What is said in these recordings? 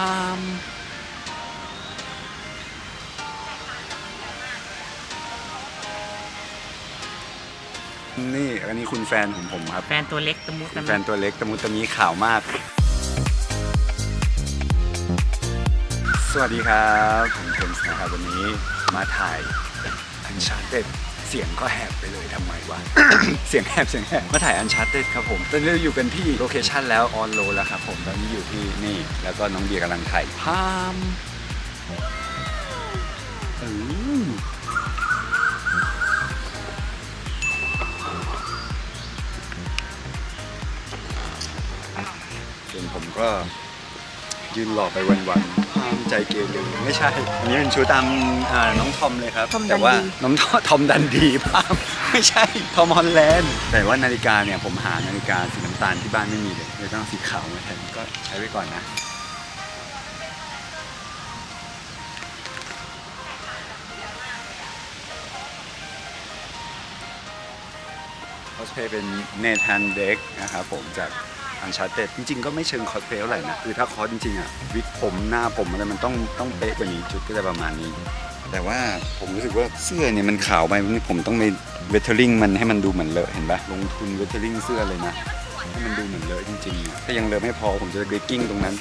ามนี่อันนี้คุณแฟนของผมครับ แฟนตัวเล็กตะมุตะคุณมิแฟนตัวเล็กตะมุตะมีข่าวมาก สวัสดีครับ ผมเคนส์นะครับวันนี้มาถ่ายอันชาร์เต็ด เสียงก็แหบไปเลยทำไมวะ เสียงแหบเสียงแหบมาถ่ายอันชาร์เต็ดครับผม ตอนนี้เราอยู่กันที่โลเคชันแล้วออนโลแล้วครับผมตอนนี้อยู่ที่นี่ แล้วก็น้องเบียร์กำลังถ่ายพามอืมส่วนผมก็ยืนหล่อไปวันๆ ห้ามใจเกเรไม่ใช่ อันนี้เป็นชูตามอ่าน้องทอมเลยครับแต่ว่าน้องทอมดันดีพามไม่ใช่ ทอมฮอลแลนด์ แต่ว่านาฬิกาเนี่ยผมหานาฬิกาสีน้ำตาลที่บ้านไม่มีเลยเลยต้องเอาสีขาวมาแทนก็ใช้ไว้ก่อนนะ คอสเพย์เป็นเนธ a นเด็กนะครับผมจาก อันชาเต็ดจริงๆ ก็ไม่เชิงคอสเพย์เท่าไหร่นะคือถ้าคอสจริงๆอะวิกผมหน้าผมอะไรมันต้องต้องเป๊ะกว่านี้จุดก็จะประมาณนี้ แต่ว่าผมรู้สึกว่าเสื้อเนี่ยมันขาวไปผมต้องไปเวทเทอร์ลิงมันให้มันดูเหมือนเลอะเห็นปะลงทุนเวทเทอร์ลิงเสื้อเลยนะให้มันดูเหมือนเลอะจริงๆ ถ้ายังเลอะไม่พอผมจะเบกกิ้งตรงนั้น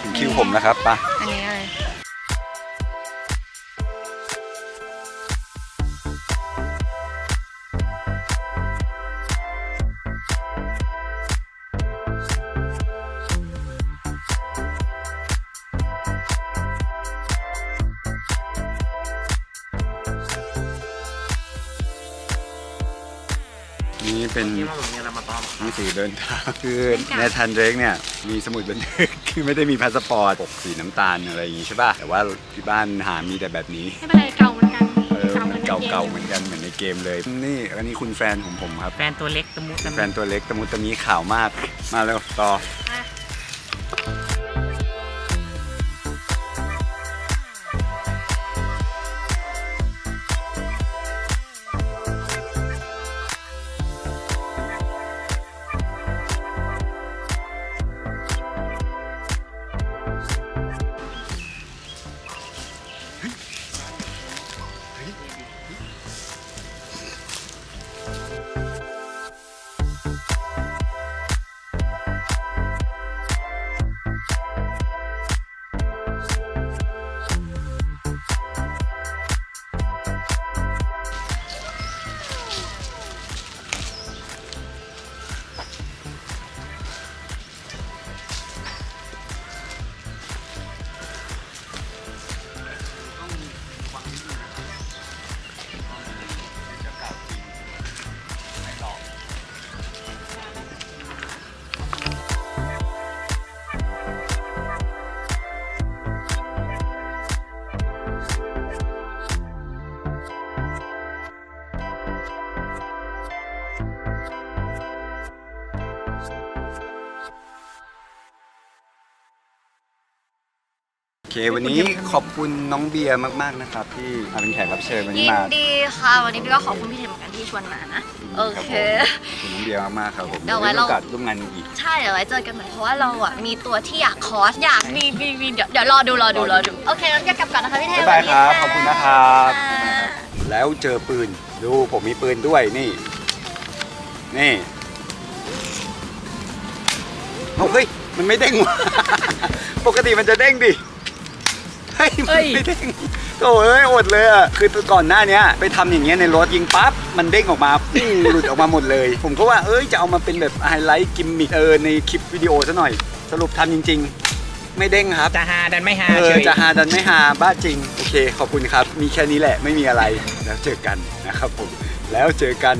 ถึงคิวผมแล้วครับไปะ นนี้อะไรนี่เป็นที่ว่าผมเนี่ยเรามาต้อมหนังสือเดินทางคือในทันเดรกเนี่ยมีสมุดบันทึกคือไม่ได้มีพาสปอร์ตปกสีน้ำตาลอะไรอย่างงี้ใช่ป่ะแต่ว่าที่บ้านหามีแต่แบบนี้ไม่เป็นไรเก่าเหมือนกันเออมันเก่าๆเหมือนกันเหมือนในเกมเลย นี่อันนี้คุณแฟนของผมครับแฟนตัวเล็กตะมุตะแฟมินตัวเล็กตะมุตะมีข่าวมากมาแล้วต่อ โอเควันนี้ขอบคุณน้องเบียร์มากๆนะครับที่มาเป็นแขกรับเชิญวันนี้ยินมาดีค่ะ วันนี้พี่ก็ขอบคุณพี่เทมเหมือนกันที่ชวนมานะ โอรับเคผมขอบคุณน้องเบียร์มากๆครับผมเดี๋ยวไว้มีเราโอกาสร่วมงานกันอีก ใช่เดี๋ยวไว้เจอกันใหม่เพราะว่าเราอะมีตัวที่อยากคอร์สอยากมีมีมีเดี๋ยวเดี๋ยวรอดูรอดูรอดูโอเคงั้นแกกลับก่อนนะคะพี่เทมบ๊ายบายครับสขวัอบสดีคุณนะครับค่ะแล้วเจอปืนดูผมมีปืนด้วยนี่ นี่เอาเฮ้ยมันไม่เด้งว่ะ ปกติมันจะเด้งดิเฮ้ยมันไม่เด้งโอ้เอ้ยอดเลยอะคือก่อนหน้าเนี้ยไปทำอย่างเงี้ยในรถยิงปั๊บมันเด้งออกมาปุ้งหลุดออกมาหมดเลย ผมก็ว่าเอ้ยจะเอามาเป็นแบบไฮไลท์กิมมิคเออในคลิปวิดีโอซะหน่อย สรุปทำจริง ๆ ไม่เด้งครับจะฮาดันไม่ฮาเอเฉอยจะหาดันไม่หาบ้าจริงโอเค ขอบคุณครับ มีแค่นี้แหละไม่มีอะไรแล้วเจอกันนะครับผมแล้วเจอกัน